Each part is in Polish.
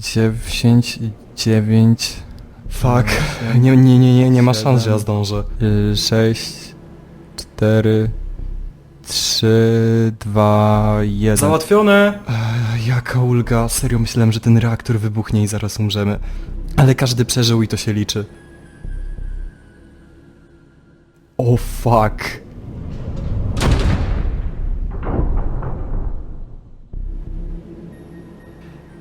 10, 9, Fuck. Nie, nie, nie, nie, nie ma szans, że ja zdążę. 6, 4, 3, 2, 1. Załatwione! Ech, jaka ulga. Serio myślałem, że ten reaktor wybuchnie i zaraz umrzemy. Ale każdy przeżył i to się liczy. O fuck.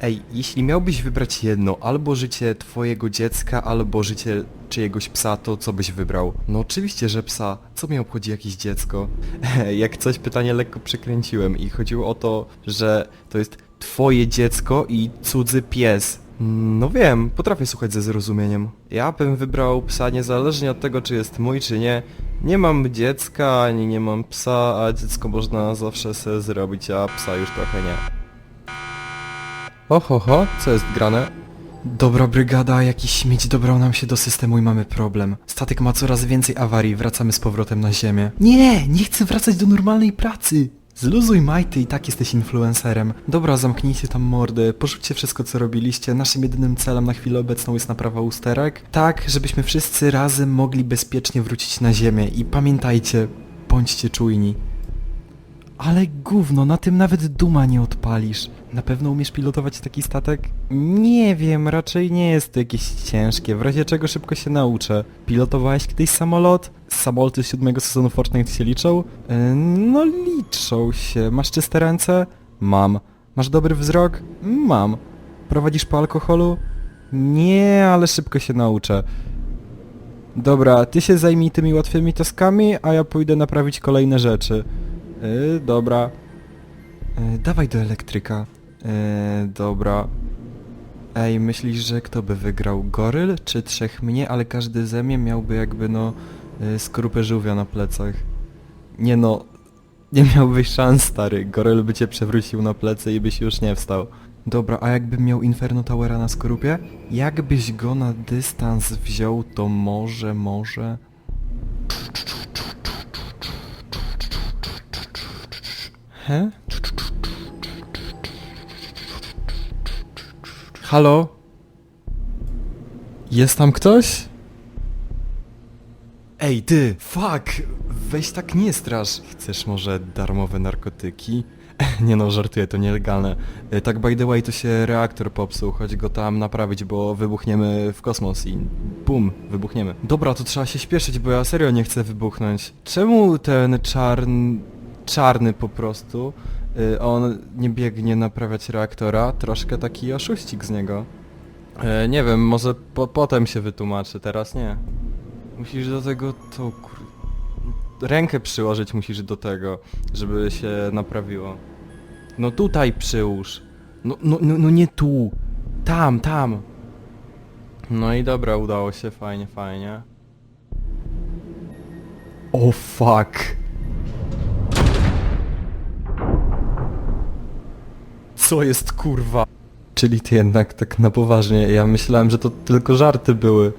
Ej, jeśli miałbyś wybrać jedno, albo życie twojego dziecka, albo życie czyjegoś psa, to co byś wybrał? No oczywiście, że psa. Co mnie obchodzi jakieś dziecko? Jak coś pytanie lekko przekręciłem i chodziło o to, że to jest twoje dziecko i cudzy pies. No wiem, potrafię słuchać ze zrozumieniem. Ja bym wybrał psa niezależnie od tego, czy jest mój, czy nie. Nie mam dziecka, ani nie mam psa, a dziecko można zawsze sobie zrobić, a psa już trochę nie. Oho, ho, co jest grane? Dobra brygada, jakiś śmieć dobrał nam się do systemu i mamy problem. Statek ma coraz więcej awarii, wracamy z powrotem na ziemię. Nie, nie chcę wracać do normalnej pracy. Zluzuj majty i tak jesteś influencerem. Dobra, zamknijcie tam mordy, porzućcie wszystko co robiliście. Naszym jedynym celem na chwilę obecną jest naprawa usterek. Tak, żebyśmy wszyscy razem mogli bezpiecznie wrócić na ziemię i pamiętajcie, bądźcie czujni. Ale gówno, na tym nawet duma nie odpalisz. Na pewno umiesz pilotować taki statek? Nie wiem, raczej nie jest to jakieś ciężkie, w razie czego szybko się nauczę. Pilotowałeś kiedyś samolot? Samoloty z siódmego sezonu Fortnite się liczą? Yy, no liczą się. Masz czyste ręce? Mam. Masz dobry wzrok? Mam. Prowadzisz po alkoholu? Nie, ale szybko się nauczę. Dobra, ty się zajmij tymi łatwymi taskami, a ja pójdę naprawić kolejne rzeczy. Yy, dobra. Yy, dawaj do elektryka. Yy, dobra. Ej, myślisz, że kto by wygrał? Goryl czy trzech mnie, ale każdy ze mnie miałby jakby no yy, skorupę żółwia na plecach. Nie no, nie miałbyś szans stary. Goryl by cię przewrócił na plecy i byś już nie wstał. Dobra, a jakbym miał Inferno Towera na skorupie? Jakbyś go na dystans wziął, to może, może... He? Halo? Jest tam ktoś? Ej ty, fuck! Weź tak nie strasz. Chcesz może darmowe narkotyki? Nie no, żartuję, to nielegalne. E, Tak by the way to się reaktor popsuł, chodź go tam naprawić, bo wybuchniemy w kosmos i bum, wybuchniemy. Dobra, to trzeba się śpieszyć, bo ja serio nie chcę wybuchnąć. Czemu ten czarn... czarny po prostu, y, on nie biegnie naprawiać reaktora? Troszkę taki oszuścik z niego. E, nie wiem, może po, potem się wytłumaczy, teraz nie. Musisz do tego to kur... Rękę przyłożyć musisz do tego, żeby się naprawiło. No tutaj przyłóż. No, no, no, no nie tu. Tam, tam. No i dobra, udało się, fajnie, fajnie. O fuck. Co jest kurwa? Czyli ty jednak tak na poważnie, ja myślałem, że to tylko żarty były.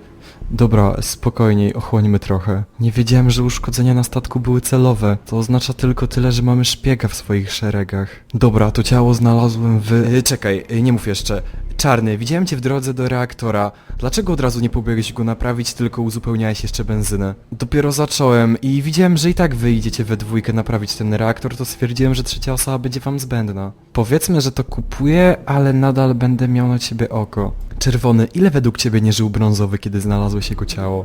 Dobra, spokojniej, ochłońmy trochę. Nie wiedziałem, że uszkodzenia na statku były celowe. To oznacza tylko tyle, że mamy szpiega w swoich szeregach. Dobra, to ciało znalazłem w... Yy, czekaj, yy, nie mów jeszcze. Czarny, widziałem cię w drodze do reaktora. Dlaczego od razu nie pobiegłeś go naprawić, tylko uzupełniałeś jeszcze benzynę? Dopiero zacząłem i widziałem, że i tak wyjdziecie we dwójkę naprawić ten reaktor, to stwierdziłem, że trzecia osoba będzie wam zbędna. Powiedzmy, że to kupuję, ale nadal będę miał na ciebie oko. Czerwony, ile według ciebie nie żył brązowy, kiedy znalazłeś jego ciało?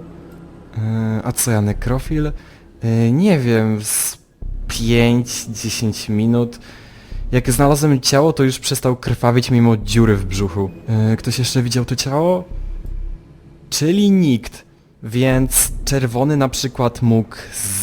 Yy, a co ja, nekrofil? Yy, nie wiem, z 5-10 minut. Jak znalazłem ciało, to już przestał krwawić mimo dziury w brzuchu. Yy, ktoś jeszcze widział to ciało? Czyli nikt. Więc czerwony na przykład mógł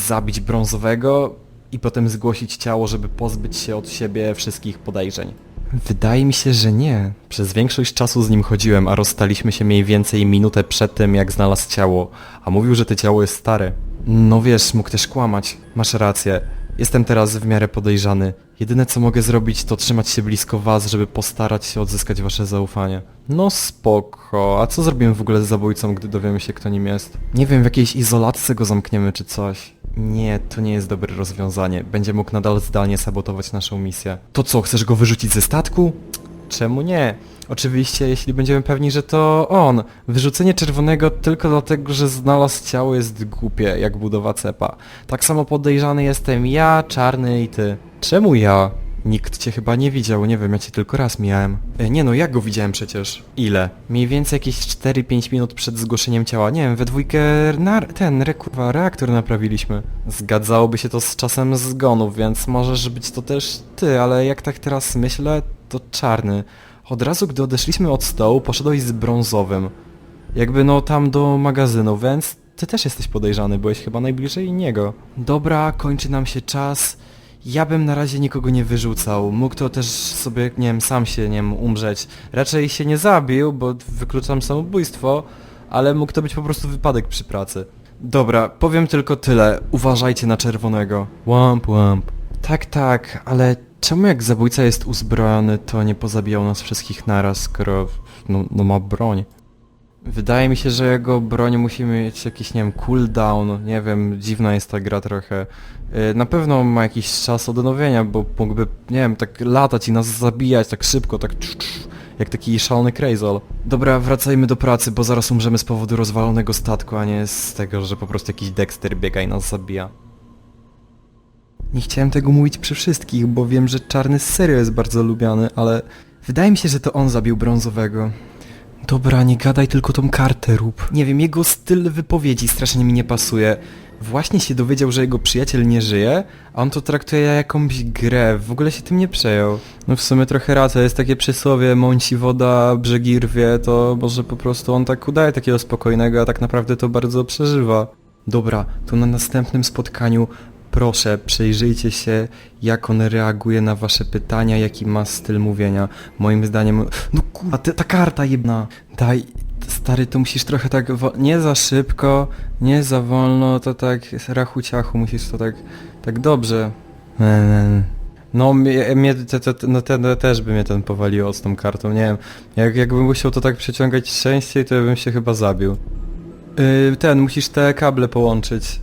zabić brązowego i potem zgłosić ciało, żeby pozbyć się od siebie wszystkich podejrzeń. Wydaje mi się, że nie. Przez większość czasu z nim chodziłem, a rozstaliśmy się mniej więcej minutę przed tym, jak znalazł ciało. A mówił, że to ciało jest stare. No wiesz, mógł też kłamać. Masz rację. Jestem teraz w miarę podejrzany. Jedyne co mogę zrobić to trzymać się blisko was, żeby postarać się odzyskać wasze zaufanie. No spoko. A co zrobimy w ogóle z zabójcą, gdy dowiemy się kto nim jest? Nie wiem, w jakiejś izolatce go zamkniemy czy coś. Nie, to nie jest dobre rozwiązanie. Będzie mógł nadal zdalnie sabotować naszą misję. To co, chcesz go wyrzucić ze statku? Czemu nie? Oczywiście, jeśli będziemy pewni, że to on. Wyrzucenie czerwonego tylko dlatego, że znalazł ciało jest głupie, jak budowa cepa. Tak samo podejrzany jestem ja, czarny i ty. Czemu ja? Nikt cię chyba nie widział, nie wiem, ja cię tylko raz mijałem. E, nie no, ja go widziałem przecież. Ile? Mniej więcej jakieś 4-5 minut przed zgłoszeniem ciała. Nie wiem, we dwójkę na, ten, rekurwa, reaktor naprawiliśmy. Zgadzałoby się to z czasem zgonów, więc możesz być to też ty, ale jak tak teraz myślę, to czarny. Od razu, gdy odeszliśmy od stołu, poszedłeś z brązowym. Jakby no tam do magazynu, więc ty też jesteś podejrzany, byłeś chyba najbliżej niego. Dobra, kończy nam się czas. Ja bym na razie nikogo nie wyrzucał. Mógł to też sobie, nie wiem, sam się, nie wiem, umrzeć. Raczej się nie zabił, bo wykluczam samobójstwo, ale mógł to być po prostu wypadek przy pracy. Dobra, powiem tylko tyle. Uważajcie na czerwonego. Łamp, łamp. Tak, tak, ale czemu jak zabójca jest uzbrojony, to nie pozabijał nas wszystkich naraz, skoro no, no ma broń? Wydaje mi się, że jego broń musi mieć jakiś, nie wiem, cooldown, nie wiem, dziwna jest ta gra trochę. Yy, Na pewno ma jakiś czas odnowienia, bo mógłby, nie wiem, tak latać i nas zabijać tak szybko, tak jak taki szalony crazol. Dobra, wracajmy do pracy, bo zaraz umrzemy z powodu rozwalonego statku, a nie z tego, że po prostu jakiś Dexter biega i nas zabija. Nie chciałem tego mówić przy wszystkich, bo wiem, że czarny serio jest bardzo lubiany, ale wydaje mi się, że to on zabił brązowego. Dobra, nie gadaj, tylko tą kartę rób. Nie wiem, jego styl wypowiedzi strasznie mi nie pasuje. Właśnie się dowiedział, że jego przyjaciel nie żyje, a on to traktuje jak jakąś grę, w ogóle się tym nie przejął. No w sumie trochę racja, jest takie przysłowie, mąci woda, brzegi rwie, to może po prostu on tak udaje takiego spokojnego, a tak naprawdę to bardzo przeżywa. Dobra, to na następnym spotkaniu proszę przejrzyjcie się, jak on reaguje na wasze pytania, jaki ma styl mówienia. Moim zdaniem... No kurwa, ta, ta karta jedna. Daj, stary, to musisz trochę tak... Nie za szybko, nie za wolno, to tak rachu ciachu, musisz to tak... Tak dobrze. No, mnie, te, te, no ten też by mnie ten powaliło z tą kartą, nie wiem. Jak, jakbym musiał to tak przeciągać częściej, to ja bym się chyba zabił. Yy, ten, musisz te kable połączyć.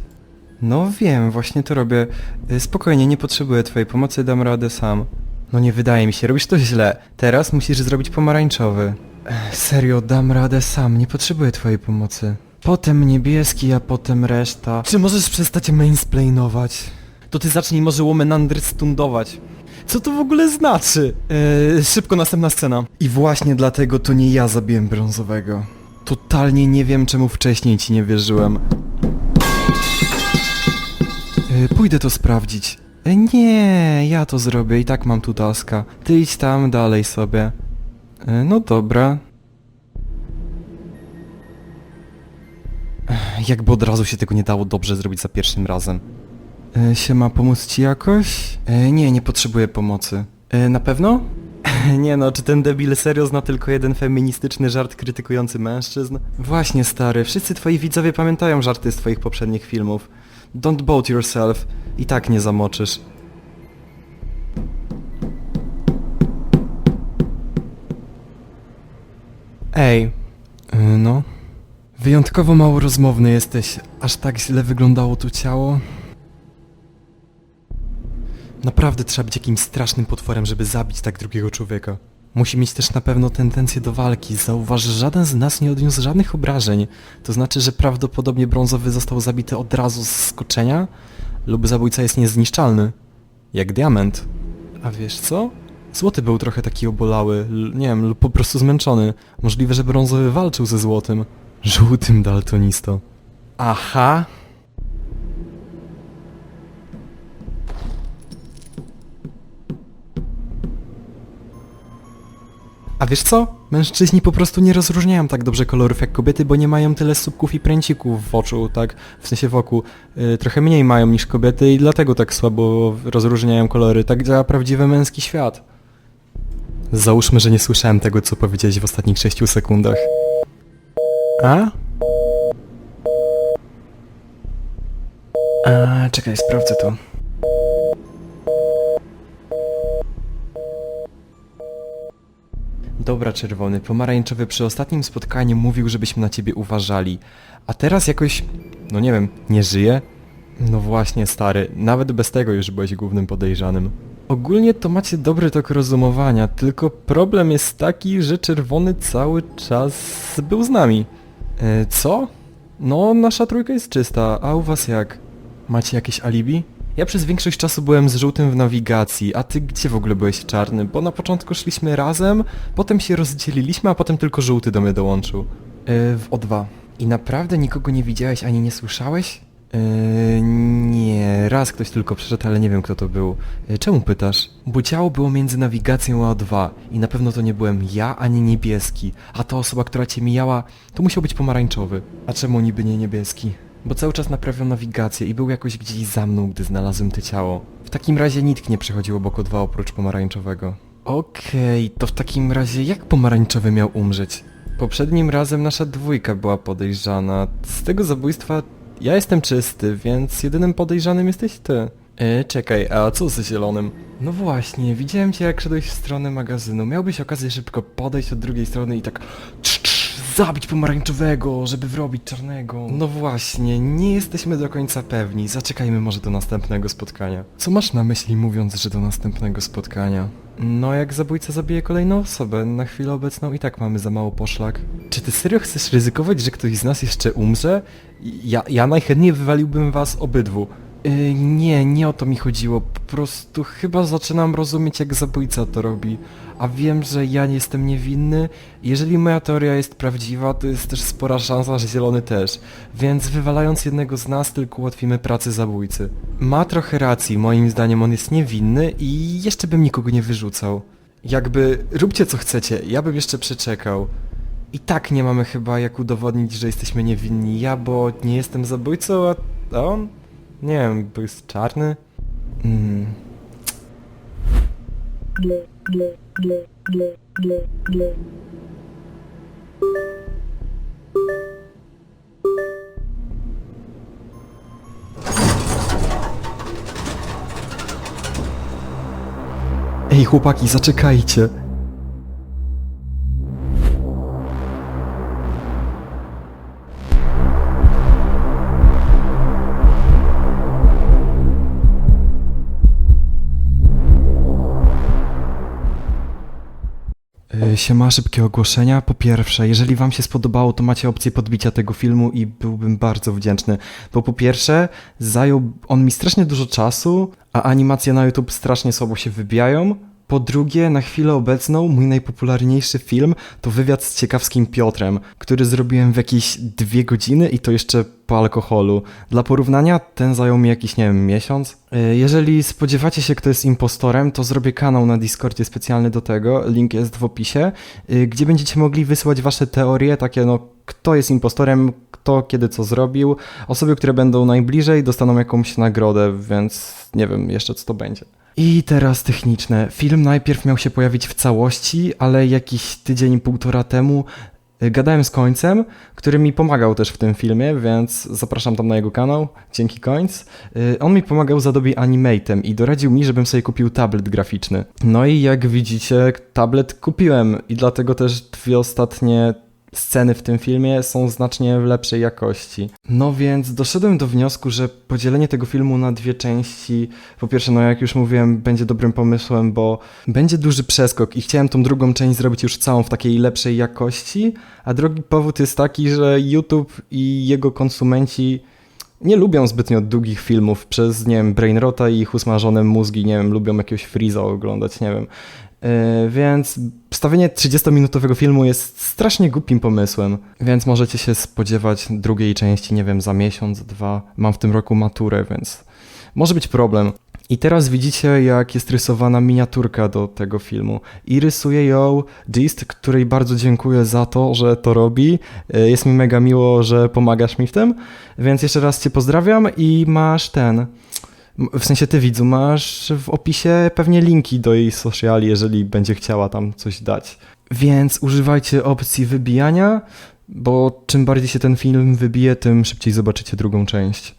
No wiem, właśnie to robię. Y, Spokojnie, nie potrzebuję twojej pomocy, dam radę sam. No nie wydaje mi się, robisz to źle. Teraz musisz zrobić pomarańczowy. Ech, Serio, dam radę sam, nie potrzebuję twojej pomocy. Potem niebieski, a potem reszta. Czy możesz przestać mansplainować? To ty zacznij może woman-understundować. Co to w ogóle znaczy? Eee, szybko następna scena. I właśnie dlatego to nie ja zabiłem brązowego. Totalnie nie wiem czemu wcześniej ci nie wierzyłem. E, Pójdę to sprawdzić. E, Nie, ja to zrobię, i tak mam tu taska. Ty idź tam dalej sobie. E, No dobra. Jakby od razu się tego nie dało dobrze zrobić za pierwszym razem. E, Siema, pomóc ci jakoś? Nie, nie potrzebuję pomocy. Na pewno? Nie no, czy ten debil serio zna tylko jeden feministyczny żart krytykujący mężczyzn? Właśnie stary, wszyscy twoi widzowie pamiętają żarty z twoich poprzednich filmów. Don't boat yourself. I tak nie zamoczysz. Ej. Y, No? Wyjątkowo mało rozmowny jesteś. Aż tak źle wyglądało tu ciało? Naprawdę trzeba być jakimś strasznym potworem, żeby zabić tak drugiego człowieka. Musi mieć też na pewno tendencję do walki. Zauważ, żaden z nas nie odniósł żadnych obrażeń. To znaczy, że prawdopodobnie brązowy został zabity od razu z skoczenia? Lub zabójca jest niezniszczalny. Jak diament. A wiesz co? Złoty był trochę taki obolały, nie wiem, lub po prostu zmęczony. Możliwe, że brązowy walczył ze złotym. Żółtym daltonisto. Aha. A wiesz co? Mężczyźni po prostu nie rozróżniają tak dobrze kolorów jak kobiety, bo nie mają tyle słupków i pręcików w oczu, tak? W sensie wokół. Y, trochę mniej mają niż kobiety i dlatego tak słabo rozróżniają kolory. Tak działa prawdziwy męski świat. Załóżmy, że nie słyszałem tego, co powiedziałeś w ostatnich 6 sekundach. A? A, czekaj, sprawdzę to. Dobra, czerwony, pomarańczowy przy ostatnim spotkaniu mówił, żebyśmy na ciebie uważali. A teraz jakoś, no nie wiem, nie żyje? No właśnie, stary, nawet bez tego już byłeś głównym podejrzanym. Ogólnie to macie dobry tok rozumowania, tylko problem jest taki, że czerwony cały czas był z nami. E, co? No, nasza trójka jest czysta, a u was jak? Macie jakieś alibi? Ja przez większość czasu byłem z żółtym w nawigacji, a ty gdzie w ogóle byłeś czarny? Bo na początku szliśmy razem, potem się rozdzieliliśmy, a potem tylko żółty do mnie dołączył. E, w O2. I naprawdę nikogo nie widziałeś ani nie słyszałeś? Eee, nie, raz ktoś tylko przyszedł, ale nie wiem kto to był. Eee, czemu pytasz? Bo ciało było między nawigacją a O2 i na pewno to nie byłem ja ani niebieski, a ta osoba, która cię mijała, to musiał być pomarańczowy. A czemu niby nie niebieski? Bo cały czas naprawiał nawigację i był jakoś gdzieś za mną, gdy znalazłem to ciało. W takim razie nikt nie przechodził obok O2 oprócz pomarańczowego. Okej, to w takim razie jak pomarańczowy miał umrzeć? Poprzednim razem nasza dwójka była podejrzana. Z tego zabójstwa ja jestem czysty, więc jedynym podejrzanym jesteś ty. E, czekaj, a co ze zielonym? No właśnie, widziałem cię jak szedłeś w stronę magazynu. Miałbyś okazję szybko podejść od drugiej strony i tak zabić pomarańczowego, żeby wrobić czarnego. No właśnie, nie jesteśmy do końca pewni. Zaczekajmy może do następnego spotkania. Co masz na myśli mówiąc, że do następnego spotkania? No jak zabójca zabije kolejną osobę, na chwilę obecną i tak mamy za mało poszlak. Czy ty serio chcesz ryzykować, że ktoś z nas jeszcze umrze? Ja, ja najchętniej wywaliłbym was obydwu. Yy, nie, nie o to mi chodziło. Po prostu chyba zaczynam rozumieć, jak zabójca to robi. A wiem, że ja nie jestem niewinny. Jeżeli moja teoria jest prawdziwa, to jest też spora szansa, że zielony też. Więc wywalając jednego z nas, tylko ułatwimy pracę zabójcy. Ma trochę racji, moim zdaniem on jest niewinny i jeszcze bym nikogo nie wyrzucał. Jakby, róbcie co chcecie, ja bym jeszcze przeczekał. I tak nie mamy chyba jak udowodnić, że jesteśmy niewinni. Ja, bo nie jestem zabójcą, a a on? Nie wiem, bo jest czarny? Mm. Ej, chłopaki, zaczekajcie. Y, Siema, szybkie ogłoszenia. Po pierwsze, jeżeli wam się spodobało, to macie opcję podbicia tego filmu i byłbym bardzo wdzięczny. Bo po pierwsze, zajął on mi strasznie dużo czasu, a animacje na YouTube strasznie słabo się wybijają. Po drugie, na chwilę obecną mój najpopularniejszy film to wywiad z ciekawskim Piotrem, który zrobiłem w jakieś dwie godziny i to jeszcze po alkoholu. Dla porównania ten zajął mi jakiś, nie wiem, miesiąc. Y, Jeżeli spodziewacie się, kto jest impostorem, to zrobię kanał na Discordzie specjalny do tego, link jest w opisie, y, gdzie będziecie mogli wysłać wasze teorie, takie no, kto jest impostorem, kto kiedy co zrobił. Osoby, które będą najbliżej dostaną jakąś nagrodę, więc nie wiem jeszcze co to będzie. I teraz techniczne. Film najpierw miał się pojawić w całości, ale jakiś tydzień, półtora temu y, gadałem z Końcem, który mi pomagał też w tym filmie, więc zapraszam tam na jego kanał. Dzięki Końc. Y, On mi pomagał z Adobe Animatem i doradził mi, żebym sobie kupił tablet graficzny. No i jak widzicie, tablet kupiłem i dlatego też dwie ostatnie sceny w tym filmie są znacznie w lepszej jakości. No więc doszedłem do wniosku, że podzielenie tego filmu na dwie części, po pierwsze, no jak już mówiłem, będzie dobrym pomysłem, bo będzie duży przeskok i chciałem tą drugą część zrobić już całą w takiej lepszej jakości, a drugi powód jest taki, że YouTube i jego konsumenci nie lubią zbytnio długich filmów przez, nie wiem, brainrota i ich usmażone mózgi, nie wiem, lubią jakiegoś Freeza oglądać, nie wiem. Yy, więc wstawienie 30-minutowego filmu jest strasznie głupim pomysłem, więc możecie się spodziewać drugiej części, nie wiem, za miesiąc, dwa. Mam w tym roku maturę, więc może być problem. I teraz widzicie, jak jest rysowana miniaturka do tego filmu. I rysuje ją Gist, której bardzo dziękuję za to, że to robi. Yy, Jest mi mega miło, że pomagasz mi w tym. Więc jeszcze raz Cię pozdrawiam i masz ten. W sensie ty widzu, masz w opisie pewnie linki do jej sociali, jeżeli będzie chciała tam coś dać. Więc używajcie opcji wybijania, bo czym bardziej się ten film wybije, tym szybciej zobaczycie drugą część.